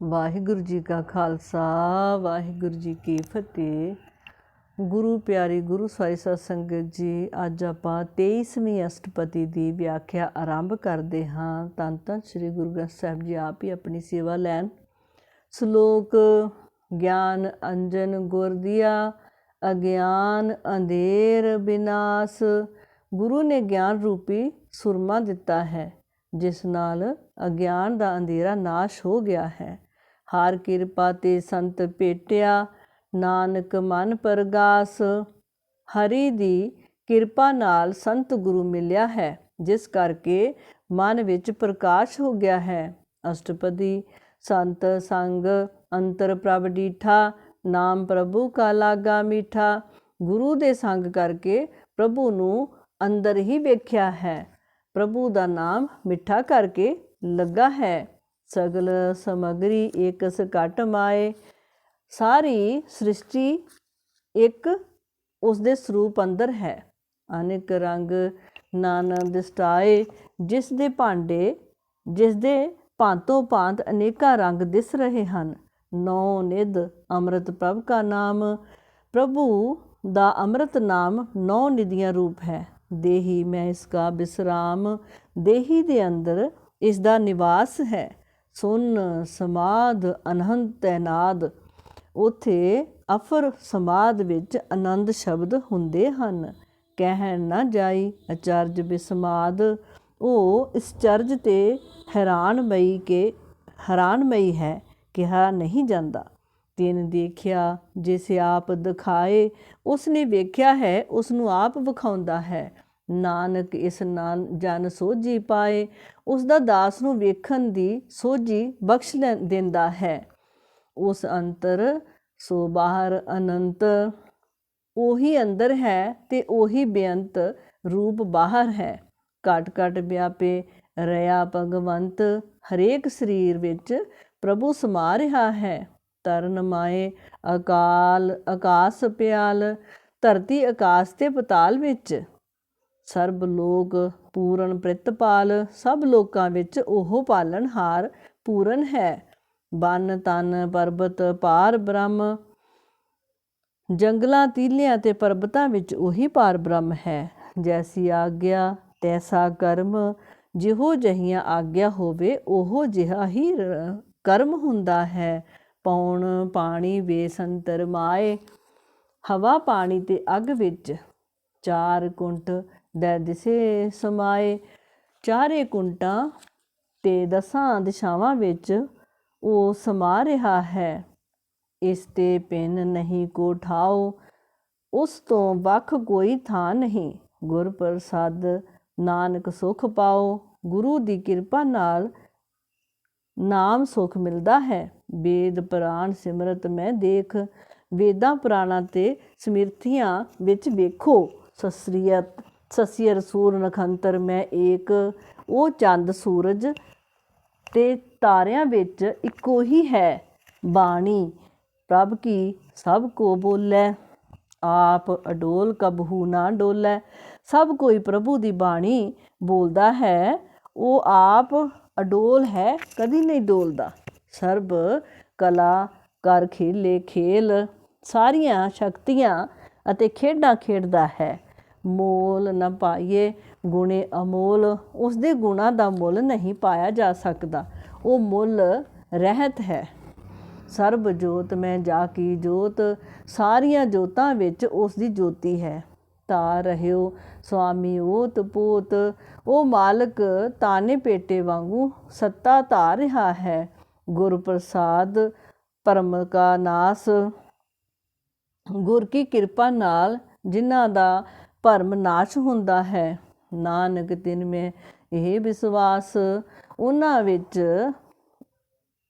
ਵਾਹਿਗੁਰੂ ਜੀ ਕਾ ਖਾਲਸਾ, ਵਾਹਿਗੁਰੂ ਜੀ ਕੀ ਫਤਿਹ। ਗੁਰੂ ਪਿਆਰੀ ਗੁਰੂ ਸਾਈ ਸਤ ਸੰਗਤ ਜੀ, ਅੱਜ ਆਪਾਂ 23ਵੀਂ ਅਸ਼ਟਪਦੀ ਦੀ ਵਿਆਖਿਆ ਆਰੰਭ ਕਰਦੇ ਹਾਂ। ਤਨ ਤਾਂ ਸ੍ਰੀ ਗੁਰੂ ਗ੍ਰੰਥ ਸਾਹਿਬ ਜੀ ਆਪ ਹੀ ਆਪਣੀ ਸੇਵਾ ਲੈਣ। ਸ਼ਲੋਕ, ਗਿਆਨ, ਅੰਜਨ, ਗੁਰ ਦਿਆ, ਅਗਿਆਨ, ਅੰਧੇਰ, ਬਿਨਾਸ਼। ਗੁਰੂ ਨੇ ਗਿਆਨ ਰੂਪੀ ਸੁਰਮਾ ਦਿੱਤਾ ਹੈ, ਜਿਸ ਨਾਲ ਅਗਿਆਨ ਦਾ ਅੰਧੇਰਾ ਨਾਸ਼ ਹੋ ਗਿਆ ਹੈ। ਹਰ ਕਿਰਪਾ ਤੇ ਸੰਤ ਭੇਟਿਆ, ਨਾਨਕ ਮਨ ਪਰਗਾਸ। ਹਰੀ ਦੀ ਕਿਰਪਾ ਨਾਲ ਸੰਤ ਗੁਰੂ ਮਿਲਿਆ ਹੈ, ਜਿਸ ਕਰਕੇ ਮਨ ਵਿੱਚ ਪ੍ਰਕਾਸ਼ ਹੋ ਗਿਆ ਹੈ। ਅਸ਼ਟਪਦੀ ਸੰਤ ਸੰਗ ਅੰਤਰ ਪ੍ਰਭ ਡੀਠਾ, ਨਾਮ ਪ੍ਰਭੂ ਕਾ ਲਾਗਾ ਮੀਠਾ। ਗੁਰੂ ਦੇ ਸੰਗ ਕਰਕੇ ਪ੍ਰਭੂ ਨੂੰ ਅੰਦਰ ਹੀ ਵੇਖਿਆ ਹੈ। ਪ੍ਰਭੂ ਦਾ ਨਾਮ ਮਿੱਠਾ ਕਰਕੇ ਲੱਗਾ ਹੈ। ਸਗਲ ਸਮਗਰੀ ਏਕ ਸਕਟ ਮਾਏ। ਸਾਰੀ ਸ੍ਰਿਸ਼ਟੀ ਇੱਕ ਉਸ ਦੇ ਸਰੂਪ ਅੰਦਰ ਹੈ। ਅਨੇਕ ਰੰਗ ਨਾਨਾ ਦਿਸਟਾਏ, ਜਿਸ ਦੇ ਭਾਂਡੇ, ਜਿਸ ਦੇ ਭਾਂਤੋਂ ਭਾਂਤ ਅਨੇਕਾਂ ਰੰਗ ਦਿਸ ਰਹੇ ਹਨ। ਨੌ ਨਿਧ ਅੰਮ੍ਰਿਤ ਪ੍ਰਭ ਕਾ ਨਾਮ। ਪ੍ਰਭੂ ਦਾ ਅੰਮ੍ਰਿਤ ਨਾਮ ਨੌ ਨਿਧੀਆਂ ਰੂਪ ਹੈ। ਦੇਹੀ ਮੈਂ ਇਸ ਕਾ ਬਿਸਰਾਮ। ਦੇਹੀ ਦੇ ਅੰਦਰ ਇਸ ਦਾ ਨਿਵਾਸ ਹੈ। ਸੁਨ ਸਮਾਦ ਅਨਹੰਤ ਤੈਨਾਦ ਉਥੇ ਅਫਰ ਸਮਾਦ ਵਿੱਚ ਆਨੰਦ ਸ਼ਬਦ ਹੁੰਦੇ ਹਨ। ਕਹਿਣ ਨਾ ਜਾਈ ਅਚਰਜ ਬਿਸਮਾਦ। ਉਹ ਇਸ ਚਰਜ ਤੇ ਹੈਰਾਨਮਈ ਕੇ, ਹੈਰਾਨਮਈ ਹੈ, ਕਿਹਾ ਨਹੀਂ ਜਾਂਦਾ। ਤਿਨ ਦੇਖਿਆ ਜਿਸ ਆਪ ਦਿਖਾਏ ਉਸ ਨੇ ਵੇਖਿਆ ਹੈ ਉਸ ਨੂੰ ਆਪ ਵਿਖਾਉਂਦਾ ਹੈ। ਨਾਨਕ ਇਸ ਨਾਨ ਜਨ ਸੋਝੀ ਪਾਏ ਉਸ ਦਾ ਦਾਸ ਨੂੰ ਵੇਖਣ ਦੀ ਸੋਝੀ ਬਖਸ਼ ਦਿੰਦਾ ਹੈ। ਉਸ ਅੰਤਰ ਸੋ ਬਾਹਰ ਅਨੰਤ, ਉਹੀ ਅੰਦਰ ਹੈ ਤੇ ਉਹੀ ਬੇਅੰਤ ਰੂਪ ਬਾਹਰ ਹੈ। ਘਟ ਘਟ ਵਿਆਪੇ ਰਿਆ ਭਗਵੰਤ, ਹਰੇਕ ਸਰੀਰ ਵਿੱਚ ਪ੍ਰਭੂ ਸਮਾ ਰਿਹਾ ਹੈ। ਤਰਨ ਮਾਏ ਅਕਾਲ ਆਕਾਸ ਪਿਆਲ, ਧਰਤੀ ਆਕਾਸ਼ ਤੇ ਪਤਾਲ ਵਿੱਚ ਸਰਬ ਲੋਕ ਪੂਰਨ ਪ੍ਰਿਤਪਾਲ, ਸਭ ਲੋਕਾਂ ਵਿੱਚ ਉਹ ਪਾਲਣਹਾਰ ਪੂਰਨ ਹੈ। ਬਨ ਤਨ ਪਰਬਤ ਪਾਰ ਬ੍ਰਹਮ, ਜੰਗਲਾਂ, ਤੀਲਿਆਂ ਤੇ ਪਰਬਤਾਂ ਵਿੱਚ ਉਹੀ ਪਾਰ ਬ੍ਰਹਮ ਹੈ। ਜੈਸੀ ਆਗਿਆ, ਤੈਸਾ ਕਰਮ, ਜਿਹੋ ਜਹੀਆਂ ਆਗਿਆ ਹੋਵੇ, ਉਹ ਜਿਹਾ ਹੀ ਕਰਮ ਹੁੰਦਾ ਹੈ। ਪੌਣ ਪਾਣੀ ਬੇਸੰਤਰ ਮਾਏ, ਹਵਾ ਪਾਣੀ ਤੇ ਅੱਗ ਵਿੱਚ, ਚਾਰ ਕੁੰਟ ਦੇ ਦਿਸੇ ਸਮਾਏ, ਚਾਰੇ ਕੁੰਟਾਂ ਤੇ ਦਸਾਂ ਦਿਸ਼ਾਵਾਂ ਵਿੱਚ ਉਹ ਸਮਾ ਰਿਹਾ ਹੈ। ਇਸ ਤੇ ਪਿੰਨ ਨਹੀਂ ਕੋ ਠਾਓ, ਉਸ ਤੋਂ ਵੱਖ ਕੋਈ ਥਾਂ ਨਹੀਂ। ਗੁਰ ਪ੍ਰਸਾਦ ਨਾਨਕ ਸੁਖ ਪਾਓ, ਗੁਰੂ ਦੀ ਕਿਰਪਾ ਨਾਲ ਨਾਮ ਸੁਖ ਮਿਲਦਾ ਹੈ। ਵੇਦ ਪ੍ਰਾਨ ਸਿਮਰਤ ਮੈਂ ਦੇਖ, ਵੇਦਾਂ ਪੁਰਾਣਾਂ ਤੇ ਸਮਿਰਥੀਆਂ ਵਿੱਚ ਵੇਖੋ। ਸਸਰੀਅਤ ਸਸੀਰ ਰਸੂਰ ਨਖੰਤਰ ਮੈਂ ਏਕ, ਉਹ ਚੰਦ ਸੂਰਜ ਤੇ ਤਾਰਿਆਂ ਵਿੱਚ ਇੱਕੋ ਹੀ ਹੈ ਬਾਣੀ, ਪ੍ਰਭ ਕੀ ਸਭ ਕੋ ਬੋਲੇ? ਆਪ ਅਡੋਲ ਕਬਹੂ ਨਾ ਡੋਲੇ? ਸਭ ਕੋਈ ਪ੍ਰਭੂ ਦੀ ਬਾਣੀ ਬੋਲਦਾ ਹੈ, ਉਹ ਆਪ ਅਡੋਲ ਹੈ, ਕਦੀ ਨਹੀਂ ਡੋਲਦਾ। ਸਰਬ ਕਲਾ ਕਰ ਖੇਲੇ ਖੇਲ, ਸਾਰੀਆਂ ਸ਼ਕਤੀਆਂ ਅਤੇ ਖੇਡਾਂ ਖੇਡਦਾ ਹੈ। ਮੋਲ ਨਾ ਪਾਈਏ, ਗੁਣੇ ਅਮੋਲ ਉਸ ਦੇ ਗੁਣਾ ਦਾ ਮੁੱਲ ਨਹੀਂ ਪਾਇਆ ਜਾ ਸਕਦਾ। ਉਹ ਮੁੱਲ ਰਹਿਤ ਹੈ। ਸਰਬ ਜੋਤ ਮੈਂ ਜਾ ਕੀ ਜੋਤ, ਸਾਰੀਆਂ ਜੋਤਾਂ ਵਿੱਚ ਉਸ ਦੀ ਜੋਤੀ ਹੈ। ਤਾ ਰਹਿਓ ਸੁਆਮੀ ਓਤ ਪੋਤ ਉਹ ਮਾਲਕ ਤਾਨੇ ਪੇਟੇ ਵਾਂਗੂ ਸੱਤਾ ਧਾਰ ਰਿਹਾ ਹੈ। ਗੁਰ ਪ੍ਰਸਾਦ, ਪਰਮ ਕਾ ਨਾਸ, ਗੁਰ ਕੀ ਕਿਰਪਾ ਨਾਲ ਜਿਨ੍ਹਾਂ ਦਾ ਭਰਮ ਨਾਸ਼ ਹੁੰਦਾ ਹੈ। ਨਾਨਕ ਤਿਨ ਮੈਂ ਇਹ ਵਿਸ਼ਵਾਸ, ਉਹਨਾਂ ਵਿੱਚ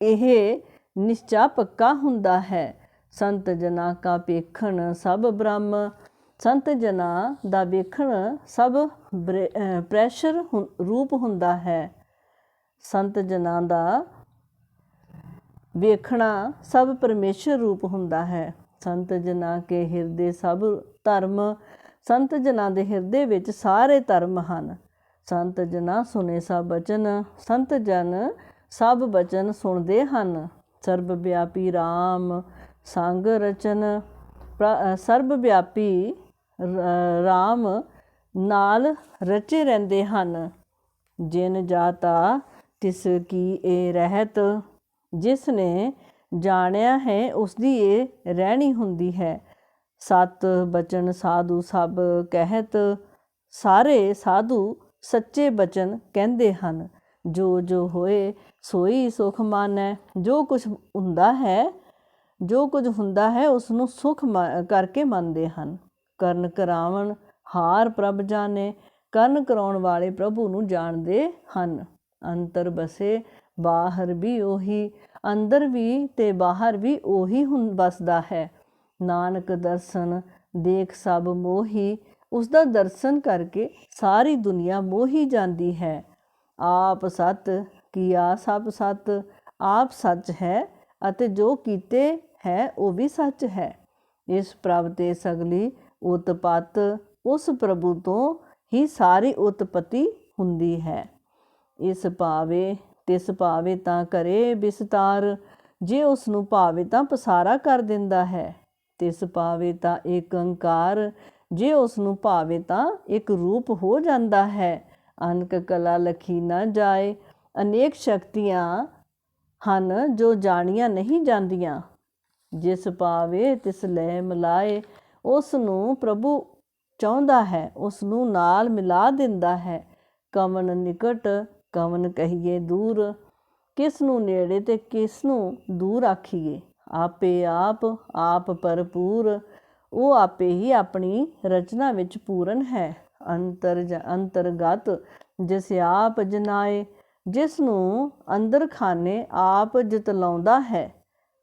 ਇਹ ਨਿਸ਼ਚਾ ਪੱਕਾ ਹੁੰਦਾ ਹੈ। ਸੰਤ ਜਨਾ ਕਾ ਵੇਖਣ ਸਭ ਬ੍ਰਹਮ, ਸੰਤ ਜਨਾ ਦਾ ਵੇਖਣ ਸਭ ਪ੍ਰੈਸ਼ਰ ਰੂਪ ਹੁੰਦਾ ਹੈ। ਸੰਤ ਜਨਾ ਦਾ ਵੇਖਣਾ ਸਭ ਪਰਮੇਸ਼ਰ ਰੂਪ ਹੁੰਦਾ ਹੈ। ਸੰਤ ਜਨਾ ਕੇ ਹਿਰਦੇ ਸਭ ਧਰਮ ਸੰਤ ਜਨਾਂ ਦੇ ਹਿਰਦੇ ਵਿੱਚ ਸਾਰੇ ਧਰਮ ਹਨ। ਸੰਤ ਜਨਾ ਸੁਨੇ ਸਭ ਬਚਨ ਸੰਤ ਜਨ ਸਭ ਬਚਨ ਸੁਣਦੇ ਹਨ। ਸਰਬ ਵਿਆਪੀ RAM ਸੰਗ ਰਚਨ ਪ੍ਰ- ਅ, ਸਰਬ ਵਿਆਪੀ RAM ਨਾਲ ਰਚੇ ਰਹਿੰਦੇ ਹਨ। ਜਿਨ ਜਾਤਾ ਤਿਸ ਕੀ ਇਹ ਰਹਿਤ ਜਿਸ ਨੇ ਜਾਣਿਆ ਹੈ ਉਸ ਦੀ ਇਹ ਰਹਿਣੀ ਹੁੰਦੀ ਹੈ। ਸਤ ਬਚਨ ਸਾਧੂ ਸਭ ਕਹਿਤ, ਸਾਰੇ ਸਾਧੂ ਸੱਚੇ ਬਚਨ ਕਹਿੰਦੇ ਹਨ। ਜੋ ਜੋ ਹੋਏ ਸੋਈ ਸੁਖ ਮਾਨੈ, ਜੋ ਕੁਝ ਹੁੰਦਾ ਹੈ, ਜੋ ਕੁਝ ਹੁੰਦਾ ਹੈ ਉਸ ਨੂੰ ਸੁਖ ਮ- ਕਰਕੇ ਮੰਨਦੇ ਹਨ। ਕਰਨ ਕਰਾਵਣ ਹਾਰ ਪ੍ਰਭ ਜਾਣੇ, ਕਰਨ ਕਰਾਉਣ ਵਾਲੇ ਪ੍ਰਭੂ ਨੂੰ ਜਾਣਦੇ ਹਨ। ਅੰਤਰ ਬਸੇ ਬਾਹਰ ਵੀ ਉਹੀ, ਅੰਦਰ ਵੀ ਤੇ ਬਾਹਰ ਵੀ ਉਹੀ ਹੁਣ ਬਸਦਾ ਹੈ। ਨਾਨਕ ਦਰਸ਼ਨ, ਦੇਖ ਸਭ ਮੋਹੀ ਉਸ ਦਾ ਦਰਸ਼ਨ ਕਰਕੇ ਸਾਰੀ ਦੁਨੀਆ ਮੋਹੀ ਜਾਂਦੀ ਹੈ। ਆਪ ਸਤ, ਕੀਆ ਸਭ ਸਤ, ਆਪ ਸੱਚ ਹੈ ਅਤੇ ਜੋ ਕੀਤੇ ਹੈ ਉਹ ਵੀ ਸੱਚ ਹੈ। ਇਸ ਪ੍ਰਭ ਤੇ ਸਗਲੀ ਉਤਪਤ, ਉਸ ਪ੍ਰਭੂ ਤੋਂ ਹੀ ਸਾਰੀ ਉਤਪਤੀ ਹੁੰਦੀ ਹੈ। ਇਸ ਭਾਵੇ, ਤਿਸ ਭਾਵੇ ਤਾਂ ਕਰੇ ਵਿਸਤਾਰ ਜੇ ਉਸ ਨੂੰ ਭਾਵੇ ਤਾਂ ਪਸਾਰਾ ਕਰ ਦਿੰਦਾ ਹੈ। ਤਿਸ ਪਾਵੇ ਤਾਂ ਏਕ ਅੰਕਾਰ, ਜੇ ਉਸ ਨੂੰ ਭਾਵੇ ਤਾਂ ਇੱਕ ਰੂਪ ਹੋ ਜਾਂਦਾ ਹੈ। ਅਨਕ ਕਲਾ ਲਖੀ ਨਾ ਜਾਏ, ਅਨੇਕ ਸ਼ਕਤੀਆਂ ਹਨ ਜੋ ਜਾਣੀਆਂ ਨਹੀਂ ਜਾਂਦੀਆਂ। ਜਿਸ ਪਾਵੇ ਤਿਸ ਲੈ ਮਿਲਾਏ ਉਸ ਨੂੰ ਪ੍ਰਭੂ ਚਾਹੁੰਦਾ ਹੈ ਉਸ ਨੂੰ ਨਾਲ ਮਿਲਾ ਦਿੰਦਾ ਹੈ। ਕਵਨ ਨਿਕਟ ਕਵਨ ਕਹੀਏ ਦੂਰ ਕਿਸ ਨੂੰ ਨੇੜੇ ਤੇ ਕਿਸ ਨੂੰ ਦੂਰ ਆਖੀਏ। ਆਪੇ ਆਪ ਆਪ ਭਰਪੂਰ। ਉਹ ਆਪੇ ਹੀ ਆਪਣੀ ਰਚਨਾ ਵਿੱਚ ਪੂਰਨ ਹੈ। ਅੰਤਰ ਅੰਤਰਗਤ, ਜਿਸ ਆਪ ਜਨਾਏ, ਜਿਸ ਨੂੰ ਅੰਦਰ ਖਾਨੇ ਆਪ ਜਤਲਾਉਂਦਾ ਹੈ।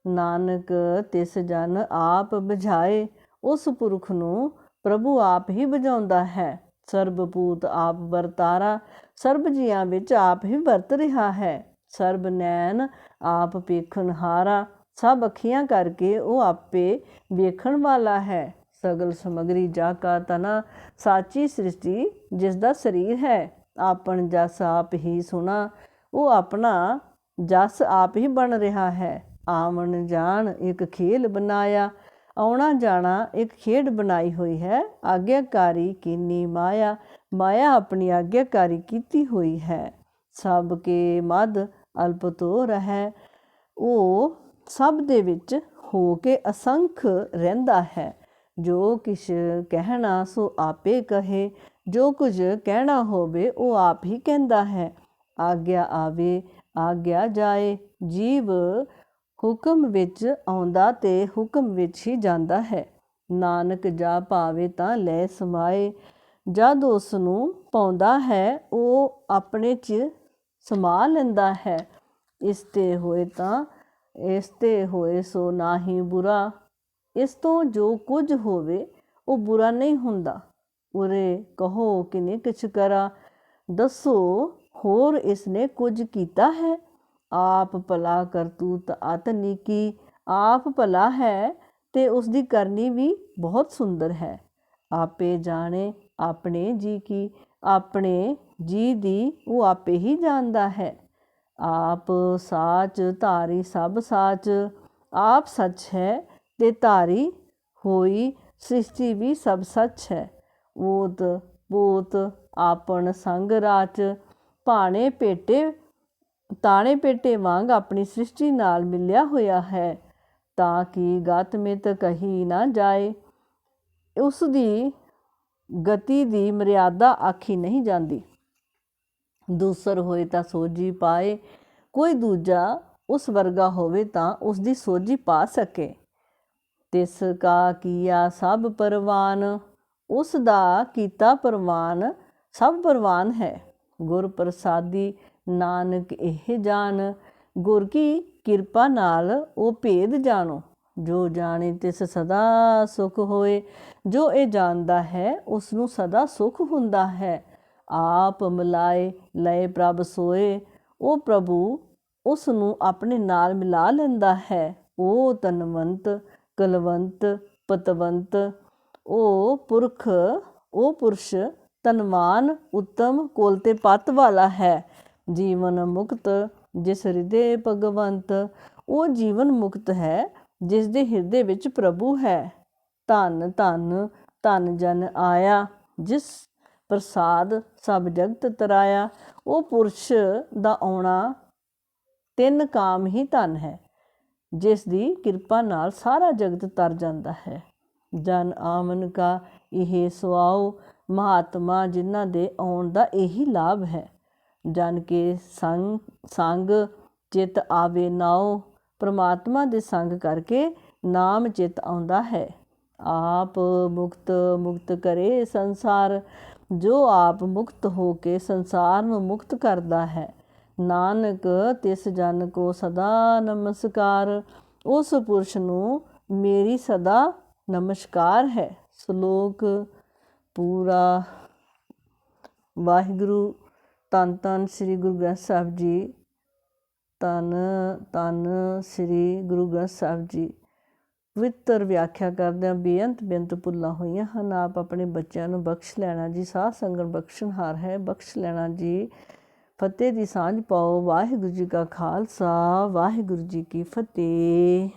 ਨਾਨਕ ਤਿਸ ਜਨ ਆਪ ਬੁਝਾਏ, ਉਸ ਪੁਰਖ ਨੂੰ ਪ੍ਰਭੂ ਆਪ ਹੀ ਬੁਝਾਉਂਦਾ ਹੈ। ਸਰਬਪੂਤ ਆਪ ਵਰਤਾਰਾ, ਸਰਬ ਜੀਆਂ ਵਿੱਚ ਆਪ ਹੀ ਵਰਤ ਰਿਹਾ ਹੈ। ਸਰਬ ਨੈਣ ਆਪ ਵੇਖਣ ਹਾਰਾ ਸਭ ਅੱਖੀਆਂ ਕਰਕੇ ਉਹ ਆਪੇ ਵੇਖਣ ਵਾਲਾ ਹੈ। ਸਗਲ ਸਮਗਰੀ ਜਾ ਕਾ ਤਨਾ ਸਾਚੀ ਸ੍ਰਿਸ਼ਟੀ ਜਿਸ ਦਾ ਸਰੀਰ ਹੈ। ਆਪਣ ਜਸ ਆਪ ਹੀ ਸੁਣਾ, ਉਹ ਆਪਣਾ ਜਸ ਆਪ ਹੀ ਬਣ ਰਿਹਾ ਹੈ। ਆਵਣ ਜਾਣ ਇੱਕ ਖੇਲ ਬਣਾਇਆ, ਆਉਣਾ ਜਾਣਾ ਇੱਕ ਖੇਡ ਬਣਾਈ ਹੋਈ ਹੈ। ਆਗਿਆਕਾਰੀ ਕਿੰਨੀ ਮਾਇਆ ਮਾਇਆ ਆਪਣੀ ਆਗਿਆਕਾਰੀ ਕੀਤੀ ਹੋਈ ਹੈ। ਸਭ ਕੇ ਮਦ ਅਲਪ ਤੋ ਰਹਿ, ਉਹ ਸਭ ਦੇ ਵਿੱਚ ਹੋ ਕੇ ਅਸੰਖ ਰਹਿੰਦਾ ਹੈ। ਜੋ ਕਿਛ ਕਹਿਣਾ ਸੋ ਆਪੇ ਕਹੇ, ਜੋ ਕੁਝ ਕਹਿਣਾ ਹੋਵੇ ਉਹ ਆਪ ਹੀ ਕਹਿੰਦਾ ਹੈ। ਆਗਿਆ ਆਵੇ, ਆਗਿਆ ਜਾਏ, ਜੀਵ ਹੁਕਮ ਵਿੱਚ ਆਉਂਦਾ ਤੇ ਹੁਕਮ ਵਿੱਚ ਹੀ ਜਾਂਦਾ ਹੈ। ਨਾਨਕ ਜਾ ਭਾਵੇ ਤਾਂ ਲੈ ਸਮਾਏ, ਜਦ ਉਸ ਨੂੰ ਪਾਉਂਦਾ ਹੈ ਉਹ ਆਪਣੇ 'ਚ ਸਮਾ ਲੈਂਦਾ ਹੈ। ਇਸ ਤੇ ਹੋਏ ਤਾਂ ਇਸ ਤੇ ਹੋਏ ਸੋ ਨਾ ਹੀ ਬੁਰਾ। ਇਸ ਤੋਂ ਜੋ ਕੁਝ ਹੋਵੇ, ਉਹ ਬੁਰਾ ਨਹੀਂ ਹੁੰਦਾ। ਉਰੇ ਕਹੋ ਕਿਨੇ ਕਿਛ ਕਰਾ। ਦੱਸੋ, ਹੋਰ ਇਸਨੇ ਕੁਝ ਕੀਤਾ ਹੈ? ਆਪ ਭਲਾ ਕਰਤੂਤ ਆਤਨੀ ਕੀ ਆਪ ਭਲਾ ਹੈ ਤੇ ਉਸ ਦੀ ਕਰਨੀ ਵੀ ਬਹੁਤ ਸੁੰਦਰ ਹੈ। ਆਪੇ ਜਾਣੇ ਆਪਣੇ ਜੀ ਕੀ। ਆਪਣੇ ਜੀ ਦੀ ਉਹ ਆਪੇ ਹੀ ਜਾਣਦਾ ਹੈ। ਆਪ ਸਾਚ ਧਾਰੀ ਸਭ ਸਾਚ, ਆਪ ਸੱਚ ਹੈ ਤੇ ਧਾਰੀ ਹੋਈ ਸ੍ਰਿਸ਼ਟੀ ਵੀ ਸਭ ਸੱਚ ਹੈ। ਓਤ ਪੋਤ ਆਪਣ ਸੰਗ ਰਾਚ, ਭਾਣੇ ਪੇਟੇ ਤਾਣੇ ਪੇਟੇ ਵਾਂਗ ਆਪਣੀ ਸ੍ਰਿਸ਼ਟੀ ਨਾਲ ਮਿਲਿਆ ਹੋਇਆ ਹੈ, ਤਾਂ ਕਿ ਗਤ ਮਿਤ ਕਹੀ ਨਾ ਜਾਏ। ਉਸ ਦੀ ਗਤੀ ਦੀ ਮਰਿਆਦਾ ਆਖੀ ਨਹੀਂ ਜਾਂਦੀ। ਦੂਸਰ ਹੋਏ ਤਾਂ ਸੋਜੀ ਪਾਏ। ਕੋਈ ਦੂਜਾ ਉਸ ਵਰਗਾ ਹੋਵੇ ਤਾਂ ਉਸ ਦੀ ਸੋਜੀ ਪਾ ਸਕੇ। ਤਿਸ ਕਾ ਕੀਆ ਸਭ ਪਰਵਾਨ, ਉਸ ਦਾ ਕੀਤਾ ਪਰਵਾਨ ਸਭ ਪਰਵਾਨ ਹੈ। ਗੁਰ ਪ੍ਰਸਾਦੀ ਨਾਨਕ ਇਹ ਜਾਣ, ਗੁਰ ਕੀ ਕਿਰਪਾ ਨਾਲ ਉਹ ਭੇਦ ਜਾਣੋ। ਜੋ ਜਾਣੇ ਤਿਸ ਸਦਾ ਸੁਖ ਹੋਏ, ਜੋ ਇਹ ਜਾਣਦਾ ਹੈ ਉਸ ਨੂੰ ਸਦਾ ਸੁਖ ਹੁੰਦਾ ਹੈ। ਆਪ ਮਿਲਾਏ, ਲਏ ਪ੍ਰਭ ਸੋਏ। ਉਹ ਪ੍ਰਭੂ ਉਸ ਨੂੰ ਆਪਣੇ ਨਾਲ ਮਿਲਾ ਲੈਂਦਾ ਹੈ। ਉਹ ਤਨਵੰਤ ਕਲਵੰਤ, ਪਤਵੰਤ। ਉਹ ਪੁਰਖ, ਉਹ ਪੁਰਸ਼ ਤਨਵਾਨ ਉੱਤਮ, ਕੋਲ ਤੇ ਪਤ ਵਾਲਾ ਹੈ। ਜੀਵਨ ਮੁਕਤ, ਜਿਸ ਹਿਰਦੇ ਭਗਵੰਤ। ਉਹ ਜੀਵਨ ਮੁਕਤ ਹੈ, ਜਿਸ ਦੇ ਹਿਰਦੇ ਵਿੱਚ ਪ੍ਰਭੂ ਹੈ। ਧੰਨ ਧੰਨ ਧੰਨ ਜਨ ਆਇਆ, ਜਿਸ ਪ੍ਰਸਾਦ ਸਭ ਜਗਤ ਤਰਾਇਆ, ਉਹ ਪੁਰਸ਼ ਦਾ ਆਉਣਾ ਤਿੰਨ ਕਾਮ ਹੀ ਧਨ ਹੈ, ਜਿਸ ਦੀ ਕਿਰਪਾ ਨਾਲ ਸਾਰਾ ਜਗਤ ਤਰ ਜਾਂਦਾ ਹੈ। ਜਨ ਆਮਨ ਕਾ ਇਹ ਸੁਆਓ ਮਹਾਤਮਾ ਜਿਨ੍ਹਾਂ ਦੇ ਆਉਣ ਦਾ ਇਹੀ ਲਾਭ ਹੈ। ਜਨ ਕੇ ਸੰਗ ਸੰਗ ਚਿਤ ਆਵੇ ਨਾਉ, ਪ੍ਰਮਾਤਮਾ ਦੇ ਸੰਗ ਕਰਕੇ ਨਾਮ ਚਿਤ ਆਉਂਦਾ ਹੈ। ਆਪ ਮੁਕਤ ਮੁਕਤ ਕਰੇ ਸੰਸਾਰ ਜੋ ਆਪ ਮੁਕਤ ਹੋ ਕੇ ਸੰਸਾਰ ਨੂੰ ਮੁਕਤ ਕਰਦਾ ਹੈ। ਨਾਨਕ, ਤਿਸ ਜਨ ਕੋ ਸਦਾ ਨਮਸਕਾਰ। ਉਸ ਪੁਰਸ਼ ਨੂੰ ਮੇਰੀ ਸਦਾ ਨਮਸਕਾਰ ਹੈ। ਸ਼ਲੋਕ ਪੂਰਾ। ਵਾਹਿਗੁਰੂ ਤਨ ਤਨ ਸ੍ਰੀ ਗੁਰੂ ਗ੍ਰੰਥ ਸਾਹਿਬ ਜੀ। ਤਨ ਤਨ ਸ੍ਰੀ ਗੁਰੂ ਗ੍ਰੰਥ ਸਾਹਿਬ ਜੀ। ਪਵਿੱਤਰ ਵਿਆਖਿਆ ਕਰਦਿਆਂ ਬੇਅੰਤ ਬੇਅੰਤ ਭੁੱਲਾਂ ਹੋਈਆਂ ਹਨ। ਆਪ ਆਪਣੇ ਬੱਚਿਆਂ ਨੂੰ ਬਖਸ਼ ਲੈਣਾ ਜੀ, ਸਾਧ ਸੰਗਤ ਬਖਸ਼ਣਹਾਰ ਹੈ, ਬਖਸ਼ ਲੈਣਾ ਜੀ। ਫਤਿਹ ਦੀ ਸਾਂਝ ਪਾਓ, ਵਾਹਿਗੁਰੂ ਜੀ ਕਾ ਖਾਲਸਾ, ਵਾਹਿਗੁਰੂ ਜੀ ਕੀ ਫਤਿਹ।